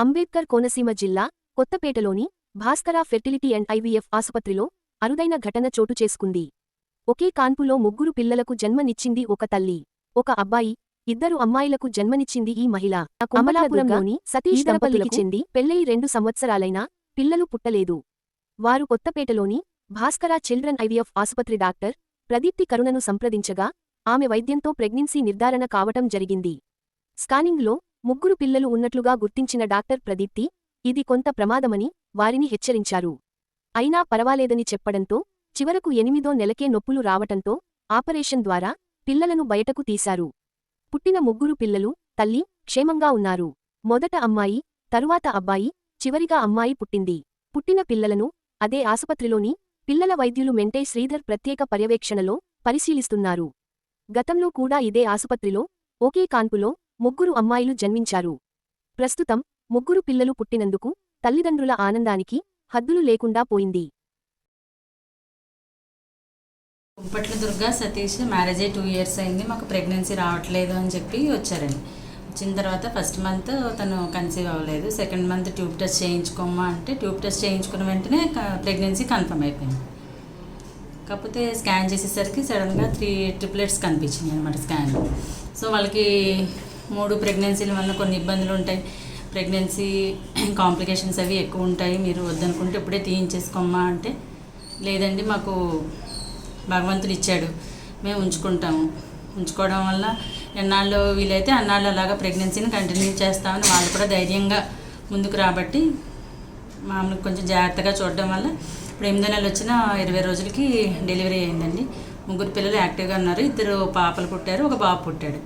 అంబేద్కర్ కోనసీమ జిల్లా కొత్తపేటలోని Bhaskara fertility and IVF ఆసుపత్రిలో అరుదైన ఘటన చోటు చేసుకుంది. ఒకే కాన్పులో ముగ్గురు పిల్లలకు జన్మనిచ్చింది ఒక తల్లి ఒక అబ్బాయి ఇద్దరు అమ్మాయిలకు జన్మనిచ్చింది ఈ మహిళ. అమలాపురంలోని సతీష్ దంపతులకు చెంది పెళ్ళై రెండు సంవత్సరాలైనా పిల్లలు పుట్టలేదు. వారు కొత్తపేటలోని భాస్కర చిల్డ్రన్ ఐవీఎఫ్ ఆసుపత్రి డాక్టర్ ప్రదీప్తి కరుణను సంప్రదించగా ఆమె వైద్యంతో ప్రెగ్నెన్సీ నిర్ధారణ కావటం జరిగింది. స్కానింగ్లో ముగ్గురు పిల్లలు ఉన్నట్లుగా గుర్తించిన డాక్టర్ ప్రదీప్తి ఇది కొంత ప్రమాదమని వారిని హెచ్చరించారు. అయినా పరవాలేదని చెప్పడంతో చివరకు ఎనిమిదో నెలకే నొప్పులు రావటంతో ఆపరేషన్ ద్వారా పిల్లలను బయటకు తీశారు. పుట్టిన ముగ్గురు పిల్లలు తల్లి క్షేమంగా ఉన్నారు. మొదట అమ్మాయి తరువాత అబ్బాయి చివరిగా అమ్మాయి పుట్టింది. పుట్టిన పిల్లలను అదే ఆసుపత్రిలోని పిల్లల వైద్యులు మెంటే శ్రీధర్ ప్రత్యేక పర్యవేక్షణలో పరిశీలిస్తున్నారు. గతంలో కూడా ఇదే ఆసుపత్రిలో ఒకే కాన్పులో ముగ్గురు అమ్మాయిలు జన్మించారు. ప్రస్తుతం ముగ్గురు పిల్లలు పుట్టినందుకు తల్లిదండ్రుల ఆనందానికి హద్దులు లేకుండా పోయింది. కుంపట్ల దుర్గా సతీష్ మ్యారేజ్ అయ్యి టూ ఇయర్స్ అయింది. మాకు ప్రెగ్నెన్సీ రావట్లేదు అని చెప్పి వచ్చారండి. వచ్చిన తర్వాత ఫస్ట్ మంత్ తను కన్సీవ్ అవ్వలేదు. సెకండ్ మంత్ ట్యూబ్ టెస్ట్ చేయించుకోమా అంటే ట్యూబ్ టెస్ట్ చేయించుకున్న వెంటనే ప్రెగ్నెన్సీ కన్ఫర్మ్ అయిపోయింది. కాకపోతే స్కాన్ చేసేసరికి సడన్గా త్రీ ట్రిప్లెట్స్ కనిపించినాయి అనమాట స్కాన్ సో వాళ్ళకి మూడు ప్రెగ్నెన్సీల వల్ల కొన్ని ఇబ్బందులు ఉంటాయి. ప్రెగ్నెన్సీ కాంప్లికేషన్స్ అవి ఎక్కువ ఉంటాయి. మీరు వద్దనుకుంటే ఇప్పుడే తీయించేసుకోమ్మా అంటే లేదండి మాకు భగవంతుడు ఇచ్చాడు. మేము ఉంచుకుంటాము. ఉంచుకోవడం వల్ల ఎన్నాళ్ళు వీలైతే అన్నాళ్ళు అలాగా ప్రెగ్నెన్సీని కంటిన్యూ చేస్తామని వాళ్ళు కూడా ధైర్యంగా ముందుకు రాబట్టి మామూలుగా కొంచెం జాగ్రత్తగా చూడడం వల్ల ఇప్పుడు ఎనిమిదో నెలలు వచ్చిన ఇరవై రోజులకి డెలివరీ అయిందండి. ముగ్గురు పిల్లలు యాక్టివ్గా ఉన్నారు. ఇద్దరు పాపలు పుట్టారు. ఒక బాబు పుట్టాడు.